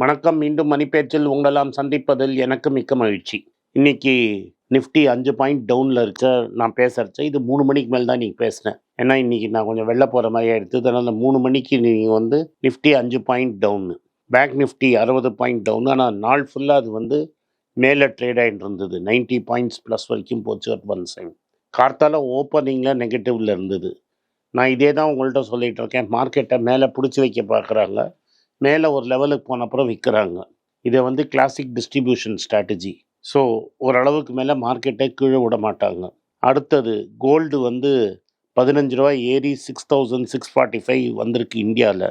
வணக்கம். மீண்டும் மணிப்பேச்சில் உங்களெல்லாம் சந்திப்பதில் எனக்கு மிக்க மகிழ்ச்சி. இன்னைக்கு நிஃப்டி அஞ்சு பாயிண்ட் டவுனில் இருக்க நான் பேசுகிறச்ச இது மூணு மணிக்கு மேல் தான் நீங்கள் பேசினேன் ஏன்னா இன்றைக்கி நான் கொஞ்சம் வெளில போகிற மாதிரி ஆயிடுத்து அதனால் மூணு மணிக்கு நீங்கள் வந்து நிஃப்டி அஞ்சு பாயிண்ட் டவுனு பேங்க் நிஃப்டி அறுபது பாயிண்ட் டவுன். ஆனால் நாள் ஃபுல்லாக அது வந்து மேலே ட்ரேட் ஆகிட்டு இருந்தது. 90 பாயிண்ட்ஸ் ப்ளஸ் வரைக்கும் போச்சு அட் ஒன் சைம் கார்த்தால ஓப்பனிங்கில் நெகட்டிவில் இருந்தது. நான் இதே தான் உங்கள்கிட்ட சொல்லிகிட்டு இருக்கேன். மார்க்கெட்டை மேலே பிடிச்சி வைக்க பார்க்குறாங்க மேலே ஒரு லெவலுக்கு போன அப்புறம் விற்கிறாங்க இதை வந்து கிளாசிக் டிஸ்ட்ரிபியூஷன் ஸ்ட்ராட்டஜி ஸோ ஓரளவுக்கு மேலே மார்க்கெட்டை கீழே விட மாட்டாங்க. அடுத்தது கோல்டு வந்து பதினஞ்சு ரூபாய் ஏறி six thousand six forty five வந்திருக்கு இந்தியாவில்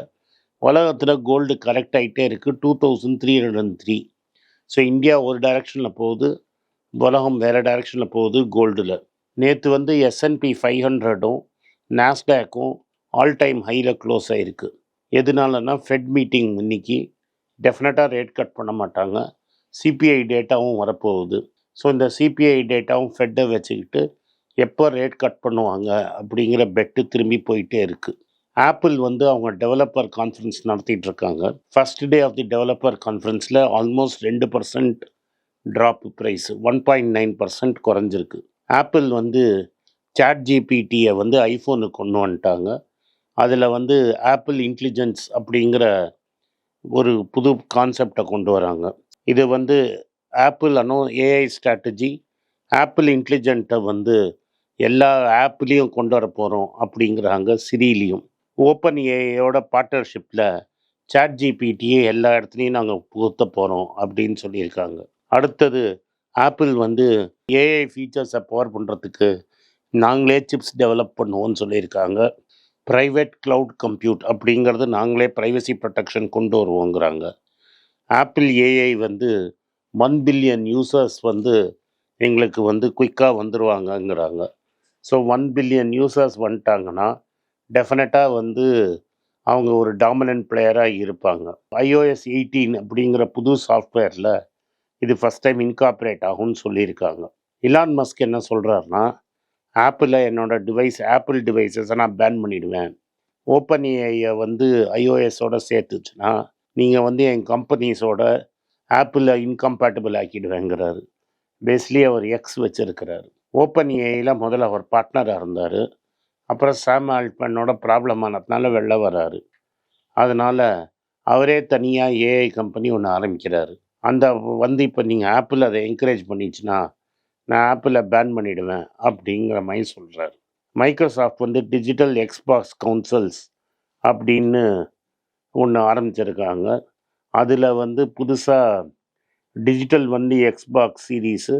உலகத்தில் கோல்டு கரெக்ட் ஆகிட்டே இருக்குது two thousand three hundred and three so India ஒரு டைரெக்ஷனில் போகுது உலகம் வேறு டைரெக்ஷனில் போகுது கோல்டில் நேற்று வந்து எஸ்என்பி ஃபைவ் ஹண்ட்ரடும் நாஸ்டாக்கும் ஆல் டைம் ஹையில் க்ளோஸ் ஆகிருக்கு எதனாலன்னா ஃபெட் மீட்டிங் இன்னைக்கு டெஃபினட்டாக ரேட் கட் பண்ண மாட்டாங்க. சிபிஐ டேட்டாவும் வரப்போகுது. ஸோ இந்த சிபிஐ டேட்டாவும் ஃபெட்டை வச்சுக்கிட்டு எப்போ ரேட் கட் பண்ணுவாங்க அப்படிங்கிற பெட்டு திரும்பி போயிட்டே இருக்குது ஆப்பிள் வந்து அவங்க டெவலப்பர் கான்ஃபரன்ஸ் நடத்திட்டு இருக்காங்க. First day of the developer கான்ஃபரன்ஸில் almost ரெண்டு percent drop price one point nine percent குறைஞ்சிருக்கு. ஆப்பிள் வந்து சாட் ஜிபிடியை வந்து ஐஃபோனுக்கு கொண்டு வந்துட்டாங்க. அதில் வந்து ஆப்பிள் இன்டெலிஜென்ஸ் அப்படிங்கிற ஒரு புது கான்செப்டை கொண்டு வராங்க. இது வந்து ஆப்பிள் அனோ ஏஐ ஸ்ட்ராட்டஜி ஆப்பிள் இன்டெலிஜென்ட்டை வந்து எல்லா ஆப்லேயும் கொண்டு வர போகிறோம் அப்படிங்கிறாங்க சிரிலையும் ஓப்பன் ஏஐயோட பார்ட்னர்ஷிப்பில் சாட் ஜிபிடியே எல்லா இடத்துலையும் நாங்கள் புகுத்த போகிறோம் அப்படின்னு சொல்லியிருக்காங்க. அடுத்தது ஆப்பிள் வந்து ஏஐ ஃபீச்சர்ஸை பவர் பண்ணுறதுக்கு நாங்களே சிப்ஸ் டெவலப் பண்ணுவோம்னு சொல்லியிருக்காங்க. ப்ரைவேட் க்ளவுட் கம்ப்யூட் அப்படிங்கிறது நாங்களே ப்ரைவசி ப்ரொடெக்ஷன் கொண்டு வருவோங்கிறாங்க. ஆப்பிள் ஏஐ வந்து ஒன் பில்லியன் யூசர்ஸ் வந்து எங்களுக்கு வந்து குயிக்காக வந்துடுவாங்கங்கிறாங்க ஸோ ஒன் பில்லியன் யூசர்ஸ் வந்துட்டாங்கன்னா டெஃபினட்டாக வந்து அவங்க ஒரு டாமினன்ட் பிளேயராக இருப்பாங்க. ஐஓஎஸ் எயிட்டீன் அப்படிங்கிற புது சாஃப்ட்வேரில் இது ஃபஸ்ட் டைம் இன்காப்ரேட் ஆகும்னு சொல்லியிருக்காங்க. இலான் மஸ்க் என்ன சொல்கிறாருன்னா ஆப்பிளில் என்னோடய டிவைஸ் ஆப்பிள் டிவைசஸை நான் பேன் பண்ணிவிடுவேன் ஓப்பன் ஏஐயை வந்து ஐஓஎஸோட சேர்த்துச்சுன்னா நீங்கள் வந்து என் கம்பெனிஸோட ஆப்பிளை இன்கம்பேட்டபிள் ஆக்கிடுவேங்கிறாரு. பேஸ்லி அவர் எக்ஸ் வச்சுருக்கிறாரு. ஓப்பன் ஏஐயில் முதல்ல அவர் பார்ட்னராக இருந்தார். அப்புறம் சாம் ஆல்ட்மேனோட ப்ராப்ளம் ஆனதுனால வெளில வராரு. அதனால் அவரே தனியாக ஏஐ கம்பெனி ஒன்று ஆரம்பிக்கிறாரு. அந்த வந்து இப்போ நீங்கள் ஆப்பிள் அதை என்கரேஜ் பண்ணிச்சுன்னா நான் ஆப்பிளை பேன் பண்ணிடுவேன் அப்படிங்கிற மாதிரி சொல்கிறார் மைக்ரோசாஃப்ட் வந்து டிஜிட்டல் எக்ஸ்பாக்ஸ் கவுன்சில்ஸ் அப்படின்னு ஒன்று ஆரம்பிச்சிருக்காங்க. அதில் வந்து புதுசாக டிஜிட்டல் வந்து எக்ஸ்பாக்ஸ் சீரீஸு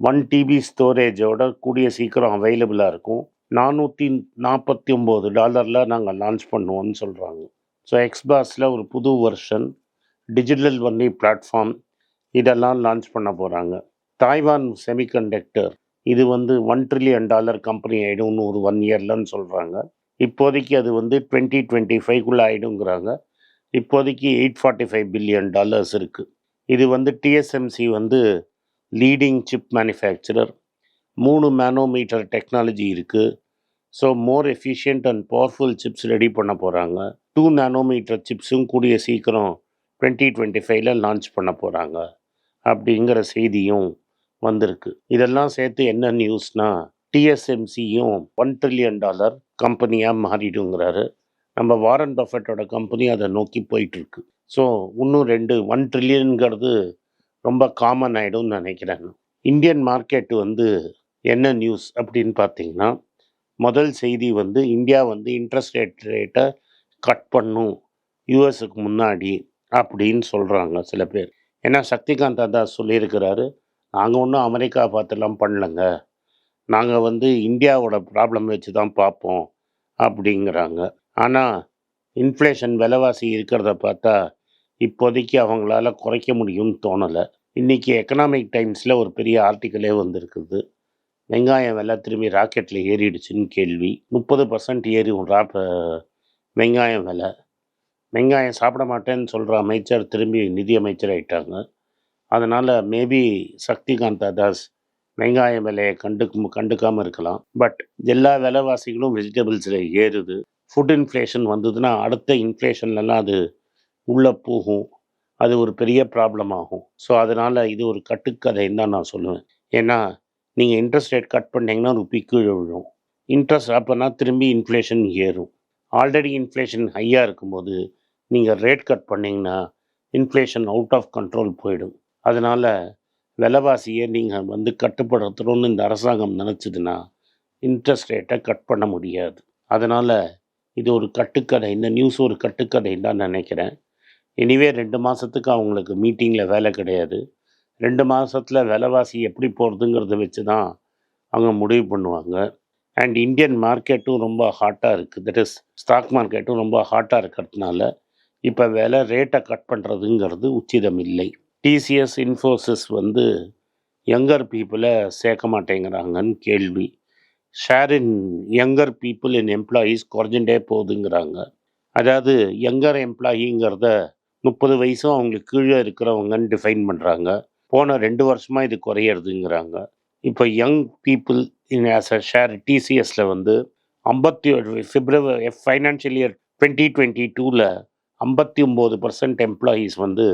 ஒன் டிபி ஸ்டோரேஜோட கூடிய சீக்கிரம் அவைலபிளாக இருக்கும். நானூற்றி நாற்பத்தி ஒம்பது டாலரில் நாங்கள் லான்ச் பண்ணுவோம்னு சொல்கிறாங்க ஸோ எக்ஸ்பாக்ஸில் ஒரு புது வெர்ஷன் டிஜிட்டல் ஒன்லி பிளாட்ஃபார்ம் இதெல்லாம் லான்ச் பண்ண போகிறாங்க தாய்வான் செமிகண்டக்டர் இது வந்து ஒன் ட்ரில்லியன் டாலர் கம்பெனி ஆகிடும்னு ஒரு ஒன் இயர்லன்னு சொல்கிறாங்க இப்போதைக்கு அது வந்து டுவெண்ட்டி டுவெண்ட்டி ஃபைவ்குள்ளே ஆகிடுங்கிறாங்க இப்போதைக்கு eight forty five billion dollars இருக்குது இது வந்து டிஎஸ்எம்சி வந்து லீடிங் சிப் மேனுஃபேக்சரர் மூணு மேனோமீட்டர் டெக்னாலஜி இருக்குது so more efficient and powerful chips ready பண்ண போகிறாங்க டூ நானோமீட்டர் சிப்ஸும் கூடிய சீக்கிரம் டுவெண்ட்டி டுவெண்ட்டி ஃபைவ்ல லான்ச் பண்ண போகிறாங்க அப்படிங்கிற செய்தியும் வந்திருக்கு. இதெல்லாம் சேர்த்து என்ன நியூஸ்னா டிஎஸ்எம்சியும் ஒன் ட்ரில்லியன் டாலர் கம்பெனியாக மாறிடுங்கிறாரு. நம்ம வாரன் பஃபட்டோட கம்பெனி அதை நோக்கி போயிட்டுருக்கு. ஸோ இன்னும் ரெண்டு ஒன் ட்ரில்லியனுங்கிறது ரொம்ப காமன் ஆகிடும்னு நினைக்கிறேன் இந்தியன் மார்க்கெட் வந்து என்ன நியூஸ் அப்படின்னு பார்த்தீங்கன்னா முதல் செய்தி வந்து இந்தியா வந்து இன்ட்ரெஸ்ட் ரேட் ரேட்டை கட் பண்ணும். யூஎஸுக்கு முன்னாடி அப்படின்னு சொல்கிறாங்க சில பேர். ஏன்னா சக்திகாந்த் தாதா சொல்லியிருக்கிறாரு நாங்கள் ஒன்றும் அமெரிக்கா பார்த்துலாம் பண்ணலங்க. நாங்கள் வந்து இந்தியாவோட ப்ராப்ளம் வச்சு தான் பார்ப்போம் அப்படிங்கிறாங்க. ஆனால் இன்ஃப்ளேஷன் விலைவாசி இருக்கிறத பார்த்தா இப்போதைக்கு அவங்களால குறைக்க முடியும்னு தோணலை. இன்றைக்கி எக்கனாமிக் டைம்ஸில் ஒரு பெரிய ஆர்டிக்கலே வந்திருக்குது. வெங்காயம் விலை திரும்பி ராக்கெட்டில் ஏறிடுச்சுன்னு கேள்வி. முப்பது பர்சன்ட் ஏறி ராப்ப வெங்காயம் விலை. வெங்காயம் சாப்பிட மாட்டேன்னு சொல்கிற அமைச்சர் திரும்பி நிதி அமைச்சர் ஆயிட்டாங்க. அதனால் மேபி சக்திகாந்தா தாஸ் வெங்காய விலையை கண்டு கண்டுக்காமல் இருக்கலாம். பட் எல்லா விலைவாசிகளும் வெஜிடபிள்ஸில் ஏறுது. ஃபுட் இன்ஃப்ளேஷன் வந்ததுன்னா அடுத்த இன்ஃப்ளேஷன்லலாம் அது உள்ளே போகும். அது ஒரு பெரிய ப்ராப்ளம் ஆகும். ஸோ அதனால் இது ஒரு கட்டுக்கதைன்னு தான் நான் சொல்லுவேன். ஏன்னா நீங்கள் இன்ட்ரெஸ்ட் ரேட் கட் பண்ணிங்கன்னா ருப்பி கீழே விழும். இன்ட்ரெஸ்ட் அப்போனா திரும்பி இன்ஃப்ளேஷன் ஏறும். ஆல்ரெடி இன்ஃப்ளேஷன் ஹையாக இருக்கும்போது நீங்கள் ரேட் கட் பண்ணிங்கன்னா இன்ஃப்ளேஷன் அவுட் ஆஃப் கண்ட்ரோல் போயிடும். அதனால் விலைவாசியை நீங்கள் வந்து கட்டுப்படுத்தணும்னு இந்த அரசாங்கம் நினச்சிதுன்னா இன்ட்ரெஸ்ட் ரேட்டை கட் பண்ண முடியாது. அதனால் இது ஒரு கட்டுக்கதை. இந்த நியூஸ் ஒரு கட்டுக்கதைன்னு தான் நினைக்கிறேன். எனிவே ரெண்டு மாதத்துக்கு அவங்களுக்கு மீட்டிங்கில் வேலை கிடையாது. ரெண்டு மாதத்தில் விலைவாசி எப்படி போகிறதுங்கிறத வச்சு தான் அவங்க முடிவு பண்ணுவாங்க. அண்ட் இந்தியன் மார்க்கெட்டும் ரொம்ப ஹாட்டாக இருக்குது தட் இஸ் ஸ்டாக் மார்க்கெட்டும் ரொம்ப ஹாட்டாக இருக்கிறதுனால இப்போ விலை ரேட்டை கட் பண்ணுறதுங்கிறது உச்சிதம் இல்லை. டிசிஎஸ் இன்ஃபோசிஸ் வந்து யங்கர் பீப்புளை சேர்க்க மாட்டேங்கிறாங்கன்னு கேள்வி. Share in younger people in employees குறைஞ்சுட்டே போகுதுங்கிறாங்க. அதாவது யங்கர் எம்ப்ளாயிங்கிறத முப்பது வயசும் அவங்களுக்கு கீழே இருக்கிறவங்கன்னு டிஃபைன் பண்ணுறாங்க போன ரெண்டு வருஷமாக இது குறையிறதுங்கிறாங்க. இப்போ young people in as a share டிசிஎஸில் வந்து ஐம்பத்தி பிப்ரவரி ஃபைனான்ஷியல் இயர் டுவெண்ட்டி டுவெண்ட்டி டூவில் ஐம்பத்தி ஒம்பது பர்சன்ட் எம்ப்ளாயீஸ் வந்து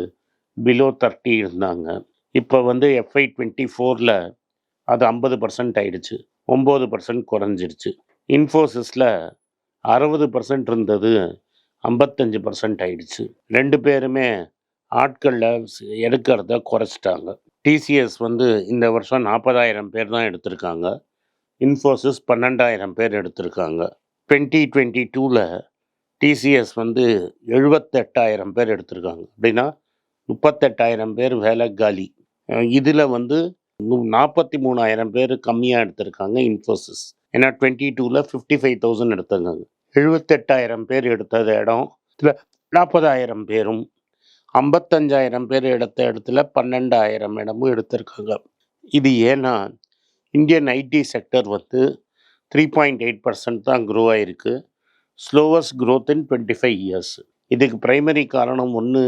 பிலோ தேர்ட்டி இருந்தாங்க. இப்போ வந்து எஃப்ஐ டுவெண்ட்டி ஃபோரில் அது ஐம்பது பர்சன்ட் ஆயிடுச்சு. ஒம்பது பர்சன்ட் குறைஞ்சிருச்சு. இன்ஃபோசிஸில் அறுபது பர்சன்ட் இருந்தது ஐம்பத்தஞ்சு பர்சன்ட் ஆயிடுச்சு. ரெண்டு பேருமே ஆட்களில் எடுக்கிறத குறைச்சிட்டாங்க. டிசிஎஸ் வந்து இந்த வருஷம் நாற்பதாயிரம் பேர் தான் எடுத்திருக்காங்க. இன்ஃபோசிஸ் பன்னெண்டாயிரம் பேர் எடுத்திருக்காங்க. டுவெண்ட்டி டுவெண்ட்டி டூவில் டிசிஎஸ் வந்து எழுபத்தெட்டாயிரம் பேர் எடுத்திருக்காங்க. அப்படின்னா முப்பத்தெட்டாயிரம் பேர் வேலை காலி. இதில் வந்து நாற்பத்தி மூணாயிரம் பேர் கம்மியாக எடுத்திருக்காங்க இன்ஃபோசிஸ். ஏன்னா டுவெண்ட்டி டூவில் ஃபிஃப்டி ஃபைவ் தௌசண்ட் எடுத்திருக்காங்க. எழுபத்தெட்டாயிரம் பேர் எடுத்தது இடம் இதில் நாற்பதாயிரம் பேரும் ஐம்பத்தஞ்சாயிரம் பேர் எடுத்த இடத்துல பன்னெண்டாயிரம் இடமும் எடுத்திருக்காங்க. இது ஏன்னா இந்தியன் ஐடி செக்டர் வந்து த்ரீ பாயிண்ட் எயிட் பர்சன்ட் தான் க்ரோ ஆகிருக்கு slowest growth in twenty five years இதுக்கு ப்ரைமரி காரணம் ஒன்று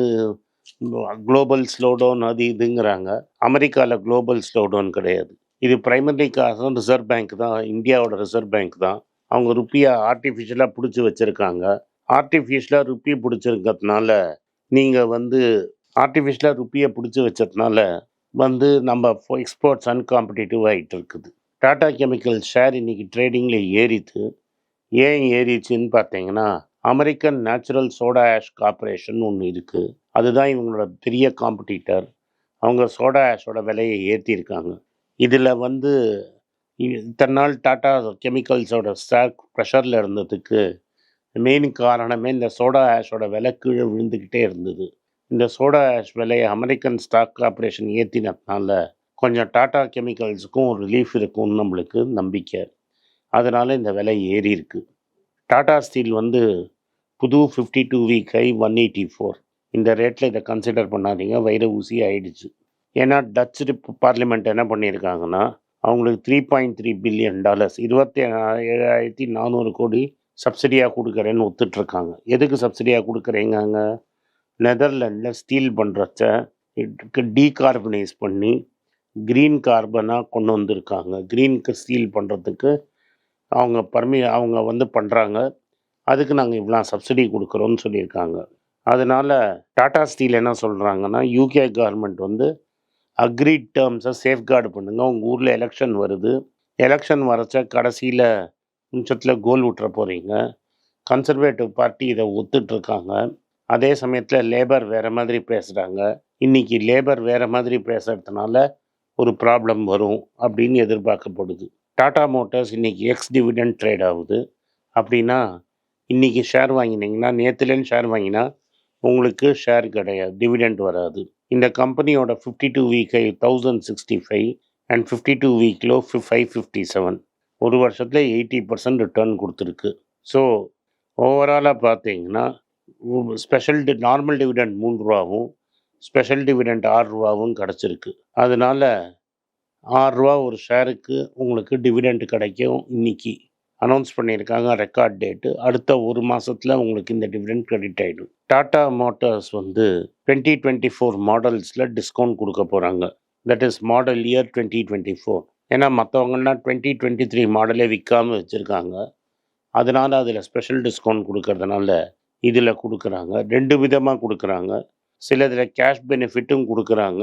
குளோபல் ஸ்லோடவுன் அது இதுங்கிறாங்க. அமெரிக்காவில் குளோபல் ஸ்லோடவுன் கிடையாது. இது பிரைமரி காரணம் ரிசர்வ் பேங்க் தான். இந்தியாவோட ரிசர்வ் பேங்க் தான். அவங்க ருப்பியை ஆர்டிஃபிஷியலாக பிடிச்சி வச்சுருக்காங்க. ஆர்டிஃபிஷியலாக ருப்பி பிடிச்சிருக்கிறதுனால நீங்கள் வந்து ஆர்டிஃபிஷியலாக ருப்பியை பிடிச்சி வச்சதுனால வந்து நம்ம எக்ஸ்போர்ட்ஸ் அன்காம்படிட்டிவ் ஆகிட்டு இருக்குது. டாடா கெமிக்கல் ஷேர் இன்றைக்கி ட்ரேடிங்கில் ஏறித்து ஏன் ஏறிச்சுன்னு பார்த்தீங்கன்னா American natural soda ash corporation ஒன்று இருக்குது அதுதான் இவங்களோட பெரிய காம்படிட்டர் அவங்க சோடா ஆஷோட விலையை ஏற்றிருக்காங்க இதில் வந்து இ- இத்தனை நாள் டாட்டா கெமிக்கல்ஸோட ஸ்டாக் ப்ரெஷரில் இருந்ததுக்கு மெயின் காரணமே இந்த சோடா ஆஷோட விலை கீழே விழுந்துக்கிட்டே இருந்தது. இந்த சோடா ஆஷ் விலையை அமெரிக்கன் ஸ்டாக் கார்பரேஷன் ஏற்றினதுனால கொஞ்சம் டாட்டா கெமிக்கல்ஸுக்கும் ஒரு ரிலீஃப் இருக்கும்னு நம்மளுக்கு நம்பிக்கை. அதனால் இந்த விலை ஏறி இருக்குது டாடா ஸ்டீல் வந்து புது fifty two week high one eighty four இந்த ரேட்டில் இதை கன்சிடர் பண்ணாதீங்க. வைர ஊசி ஆயிடுச்சு. ஏன்னா டச் பார்லிமெண்ட் என்ன பண்ணியிருக்காங்கன்னா அவங்களுக்கு three point three billion dollars இருபத்தி ஏழாயிரத்தி நானூறு கோடி சப்சிடியாக கொடுக்குறேன்னு ஒத்துட்ருக்காங்க. எதுக்கு சப்சிடியாக கொடுக்குறீங்க நெதர்லாண்டில் ஸ்டீல் பண்ணுறச்ச டீகார்பனைஸ் பண்ணி க்ரீன் கார்பனாக கொண்டு வந்திருக்காங்க. க்ரீனுக்கு ஸ்டீல் பண்ணுறதுக்கு அவங்க பர்மி அவங்க வந்து பண்ணுறாங்க அதுக்கு நாங்கள் இவ்வளோ சப்சிடி கொடுக்குறோன்னு சொல்லியிருக்காங்க. அதனால் டாடா ஸ்டீல் என்ன சொல்கிறாங்கன்னா யூகே கவர்மெண்ட் வந்து அக்ரிட் டேர்ம்ஸை சேஃப்கார்டு பண்ணுங்கள் உங்கள் ஊரில் எலெக்ஷன் வருது. எலெக்ஷன் வரச்ச கடைசியில் நிமிஷத்தில் கோல் விட்டுற போகிறீங்க கன்சர்வேட்டிவ் பார்ட்டி இதை ஒத்துட்ருக்காங்க. அதே சமயத்தில் லேபர் வேறு மாதிரி பேசுகிறாங்க இன்றைக்கி லேபர் வேறு மாதிரி பேசுகிறதுனால ஒரு ப்ராப்ளம் வரும் அப்படின்னு எதிர்பார்க்கப்படுது. டாடா மோட்டார்ஸ் இன்றைக்கி எக்ஸ் டிவிடெண்ட் ட்ரேட் ஆகுது. அப்படின்னா இன்றைக்கி ஷேர் வாங்கினீங்கன்னா நேற்றுலேருந்து ஷேர் வாங்கினா உங்களுக்கு ஷேர் கிடையாது டிவிடெண்ட் வராது. இந்த கம்பெனியோட fifty two week thousand sixty five and fifty two week low five fifty seven ஒரு வருஷத்தில் எயிட்டி பர்சன்ட் ரிட்டர்ன் கொடுத்துருக்கு. ஸோ ஓவராலாக பார்த்தீங்கன்னா ஸ்பெஷல் டி நார்மல் டிவிடெண்ட் மூணு ரூபாவும் ஸ்பெஷல் டிவிடெண்ட் ஆறு ரூபாவும் கிடச்சிருக்கு. அதனால் ஆறுரூவா ஒரு ஷேருக்கு உங்களுக்கு டிவிடெண்ட் கிடைக்கும் இன்னைக்கு. அனௌன்ஸ் பண்ணியிருக்காங்க ரெக்கார்ட் டேட்டு அடுத்த ஒரு மாதத்தில் உங்களுக்கு இந்த டிவிடெண்ட் கிரெடிட் ஆகிடும் டாடா மோட்டார்ஸ் வந்து டுவெண்ட்டி டுவெண்ட்டி ஃபோர் மாடல்ஸில் டிஸ்கவுண்ட் கொடுக்க போகிறாங்க that is model year twenty twenty four ஏன்னா மற்றவங்கன்னா டுவெண்ட்டி டுவெண்ட்டி த்ரீ மாடலே விற்காமல் வச்சுருக்காங்க. அதனால் அதில் ஸ்பெஷல் டிஸ்கவுண்ட் கொடுக்கறதுனால இதில் கொடுக்குறாங்க. ரெண்டு விதமாக கொடுக்குறாங்க. சில இதில் கேஷ் பெனிஃபிட்டும் கொடுக்குறாங்க.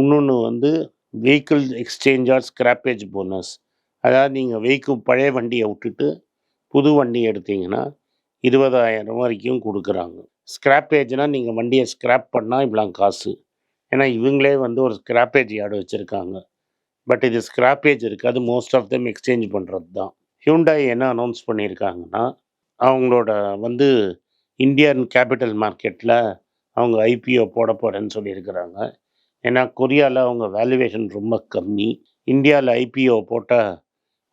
இன்னொன்று வந்து vehicle exchange or scrappage bonus அதாவது நீங்கள் வெஹிக்கிள் பழைய வண்டியை விட்டுட்டு புது வண்டி எடுத்தீங்கன்னா இருபதாயிரம் வரைக்கும் கொடுக்குறாங்க. ஸ்கிராப்பேஜ்னால் நீங்கள் வண்டியை ஸ்க்ராப் பண்ணால் இவ்வளோ காசு. ஏன்னா இவங்களே வந்து ஒரு ஸ்கிராப்பேஜ் யார்டு வச்சுருக்காங்க. பட் இது ஸ்கிராப்பேஜ் இருக்காது மோஸ்ட் ஆஃப் தெம் எக்ஸ்சேஞ்ச் பண்ணுறது தான் ஹியூண்டாய் என்ன அனௌன்ஸ் பண்ணியிருக்காங்கன்னா அவங்களோட வந்து இந்தியன் கேபிட்டல் மார்க்கெட்டில் அவங்க ஐபிஓ போட போகிறேன்னு சொல்லியிருக்கிறாங்க. ஏன்னா கொரியாவில் அவங்க வேல்யூவேஷன் ரொம்ப கம்மி. இந்தியாவில் ஐபிஓ போட்டால்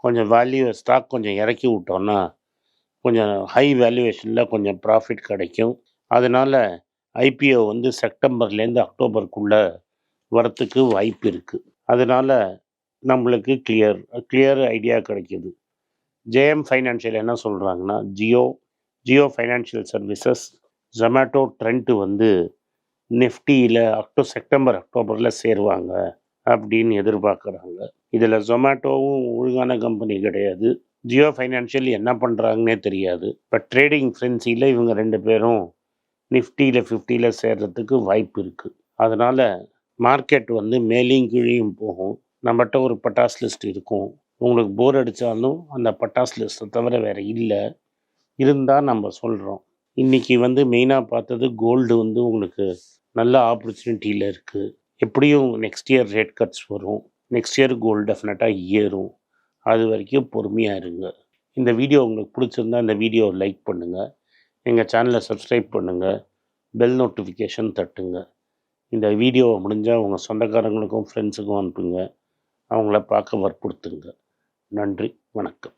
கொஞ்சம் வேல்யூ ஸ்டாக் கொஞ்சம் இறக்கி விட்டோன்னா கொஞ்சம் ஹை வேல்யூவேஷனில் கொஞ்சம் ப்ராஃபிட் கிடைக்கும். அதனால் ஐபிஓ வந்து செப்டம்பர்லேருந்து அக்டோபருக்குள்ளே வரத்துக்கு வாய்ப்பு இருக்குது அதனால் நம்மளுக்கு கிளியர் கிளியர் ஐடியா கிடைக்கிது. ஜேஎம் ஃபைனான்ஷியல் என்ன சொல்கிறாங்கன்னா Jio Jio financial services Zomato Trent வந்து நிஃப்டியில் அக்டோ செப்டம்பர் அக்டோபரில் சேருவாங்க அப்படின்னு எதிர்பார்க்குறாங்க. இதில் ஜொமேட்டோவும் ஒழுங்கான கம்பெனி கிடையாது. ஜியோ ஃபைனான்ஷியல் என்ன பண்ணுறாங்கன்னே தெரியாது. இப்போ ட்ரேடிங் ஃப்ரென்சியில் இவங்க ரெண்டு பேரும் நிஃப்டியில் ஃபிஃப்டியில் சேர்கிறதுக்கு வாய்ப்பு இருக்குது அதனால் மார்க்கெட் வந்து மேலேயும் கீழேயும் போகும். நம்மகிட்ட ஒரு பட்டாஸ் லிஸ்ட் இருக்கும். உங்களுக்கு போர் அடித்தாலும் அந்த பட்டாஸ் லிஸ்ட்டை தவிர வேறு இல்லை. இருந்தால் நம்ம சொல்கிறோம் இன்றைக்கி வந்து மெயினாக பார்த்தது கோல்டு வந்து உங்களுக்கு நல்ல ஆப்பர்ச்சுனிட்டியில் இருக்குது எப்படியும் நெக்ஸ்ட் இயர் ரேட் கட்ஸ் வரும். நெக்ஸ்ட் இயர் கோல்டு டெஃபினட்டாக ஏறும். அது வரைக்கும் பொறுமையாக இருங்க. இந்த வீடியோ உங்களுக்கு பிடிச்சிருந்தா இந்த வீடியோவை லைக் பண்ணுங்கள் எங்கள் சேனலை சப்ஸ்கிரைப் பண்ணுங்கள் பெல் நோட்டிஃபிகேஷன் தட்டுங்க. இந்த வீடியோவை முடிஞ்சால் உங்கள் சொந்தக்காரங்களுக்கும் ஃப்ரெண்ட்ஸுக்கும் அனுப்புங்க. அவங்கள பார்க்க வற்புறுத்துங்க. நன்றி. வணக்கம்.